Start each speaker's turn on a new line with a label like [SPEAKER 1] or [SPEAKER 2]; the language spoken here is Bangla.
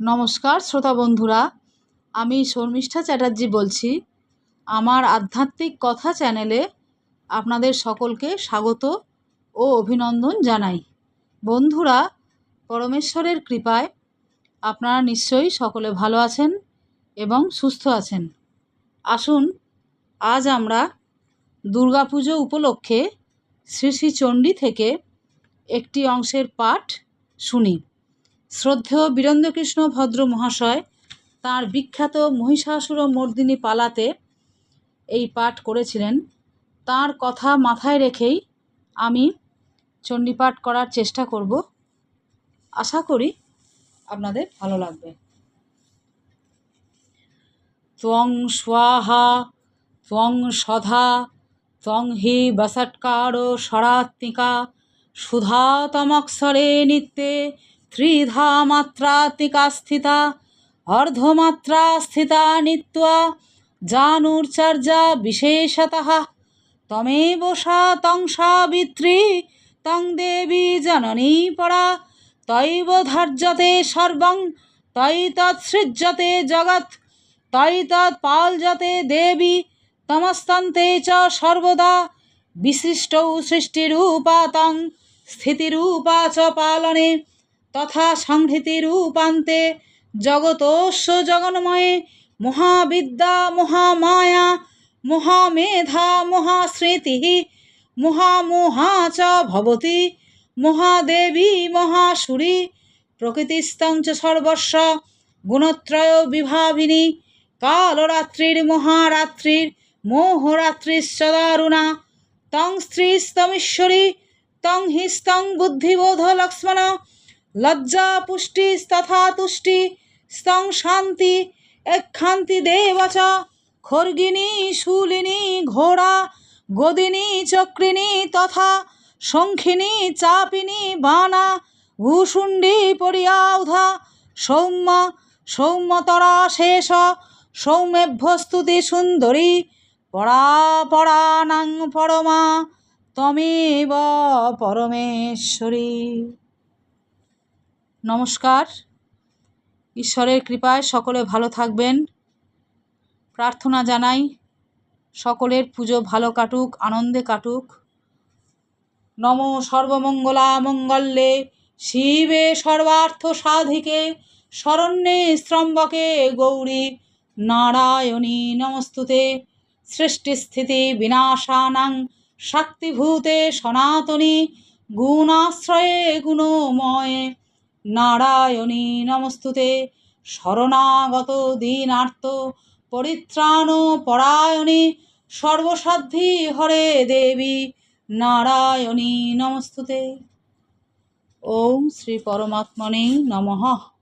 [SPEAKER 1] নমস্কার, শ্রোতা বন্ধুরা। আমি শর্মিষ্ঠা চ্যাটার্জি বলছি। আমার আধ্যাত্মিক কথা চ্যানেলে আপনাদের সকলকে স্বাগত ও অভিনন্দন জানাই। বন্ধুরা, পরমেশ্বরের কৃপায় আপনারা নিশ্চয়ই সকলে ভালো আছেন এবং সুস্থ আছেন। আসুন, আজ আমরা দুর্গাপুজো উপলক্ষে শ্রী শ্রী চণ্ডী থেকে একটি অংশের পাঠ শুনি। শ্রদ্ধেয় বীরেন্দ্রকৃষ্ণ ভদ্র মহাশয় তাঁর বিখ্যাত মহিষাসুর মর্দিনী পালাতে এই পাঠ করেছিলেন। তার কথা মাথায় রেখেই আমি চণ্ডীপাঠ করার চেষ্টা করব। আশা করি আপনাদের ভালো লাগবে। ত্বং স্বাহা, ত্বং সধা, ত্বং হি বসৎকার স্বরাত্মিকা সুধাতমক্ষরে নিত্যে ত্রিধা মাত্রাত্মিকা স্থিতা, অর্ধমাত্রা স্থিতা নিত্যা, জানুর্চর্যা বিশেষতঃ, তমেব সা তং সাবিত্রী, তং দেবী জননী পরা তৈব ধার্যতে সর্বং তৈ তৎসৃজ্যতে জগৎ তৈ তৎপালযতে দেবী, তমস্তন্তে চ সর্বদা, বিশিষ্টৌ সৃষ্টিরূপা তং, স্থিতিরূপা চ পালনে। তথা সংহৃতিরূপান্তে জগতস্য জগন্ময়ে মহাবিদ্যা, মহামায়া, মহামেধা, মহাস্মৃতিः, মহামোহা ভবতি, মহাদেবী, মহাসুরী প্রকৃতিস্তং চ সর্বস্ব, গুণত্রয় বিভাবিনী কালরাত্রির মহারাত্রির মোহরাত্রিশ্চ দারুণা তং স্ত্রীস্তমীশ্বরী, তং হিস্তং বুদ্ধিবোধ লক্ষ্মণ লজ্জা পুষ্টিস্তথা তুষ্টি স্তং শান্তি এক্ষান্তি দেব চ খর্গিনী শূলিনী, ঘোড়া, গদিনী, চক্রিণী তথা শঙ্খিনী চাপিনী বানা ভূষুণ্ডী পরিয়াউধা সৌম্য, সৌম্যতরা শেষ, সৌম্যভ্যস্তুতি সুন্দরী পরা পরাণাং পরমা, তমেব পরমেশ্বরী। নমস্কার। ঈশ্বরের কৃপায় সকলে ভালো থাকবেন। প্রার্থনা জানাই, সকলের পুজো ভালো কাটুক, আনন্দে কাটুক। নম সর্বমঙ্গলা মঙ্গলে শিবে সর্বার্থ সাধিকে, শরণ্যে স্ত্রম্বকে গৌরী নারায়ণী নমস্তুতে। সৃষ্টিস্থিতি বিনাশানাং, শক্তিভূতে সনাতনী, গুণাশ্রয়ে গুণময়ে। নারায়ণী নমস্তুতে। শরণাগত দীনার্থ পরিত্রাণ পরায়ণী সর্বসাধ্যি হরে দেবী নারায়ণী নমস্তুতে। ওম শ্রী পরমাত্মনে নমঃ।